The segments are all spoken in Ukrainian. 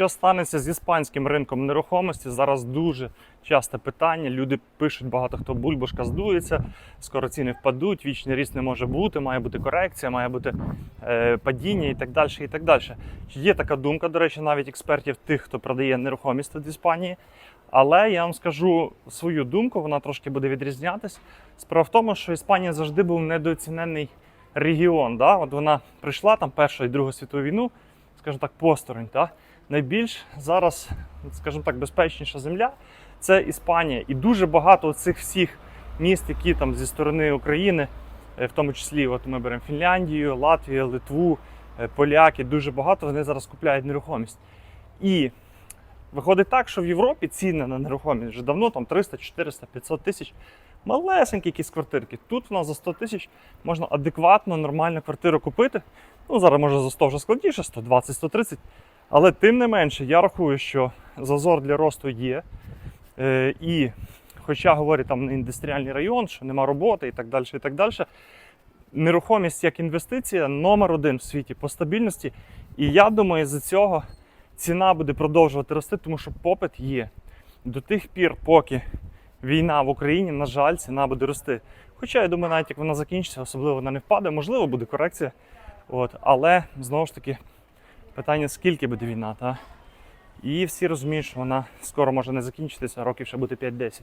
Що станеться з іспанським ринком нерухомості? Зараз дуже часте питання. Люди пишуть, багато хто бульбашка здується, скоро ціни впадуть, вічний ріст не може бути, має бути корекція, має бути е, падіння і так далі. І так далі. Є така думка, до речі, навіть експертів, тих, хто продає нерухомість в Іспанії. Але я вам скажу свою думку, вона трошки буде відрізнятись. Справа в тому, що Іспанія завжди був недооцінений регіон. Да? От вона прийшла там Першу і Другу світову війну, скажімо так, посторонь. Да? Найбільш зараз, скажімо так, безпечніша земля це Іспанія. І дуже багато цих всіх міст, які там зі сторони України, е, в тому числі, от ми беремо Фінляндію, Латвію, Литву, е, поляки, дуже багато вони зараз купляють нерухомість. І виходить так, що в Європі ціни на нерухомість вже давно там 300, 400, 500 тисяч. Малесенькі якісь квартирки. Тут в нас за 100 тисяч можна адекватно, нормальну квартиру купити. Ну, зараз може за 100 вже складніше, 120, 130. Але тим не менше, я рахую, що зазор для росту є. Е, і хоча говорять там не індустріальний район, що нема роботи і так далі, і так далі. Нерухомість як інвестиція номер один в світі по стабільності. І я думаю, з цього ціна буде продовжувати рости, тому що попит є. До тих пір, поки війна в Україні, на жаль, ціна буде рости. Хоча я думаю, навіть як вона закінчиться, особливо вона не впаде, можливо, буде корекція. От, але знову ж таки, питання, скільки буде війна, та? І всі розуміють, що вона скоро може не закінчитися, років ще буде 5-10.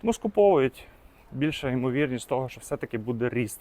Тому скуповують більша ймовірність того, що все-таки буде ріст.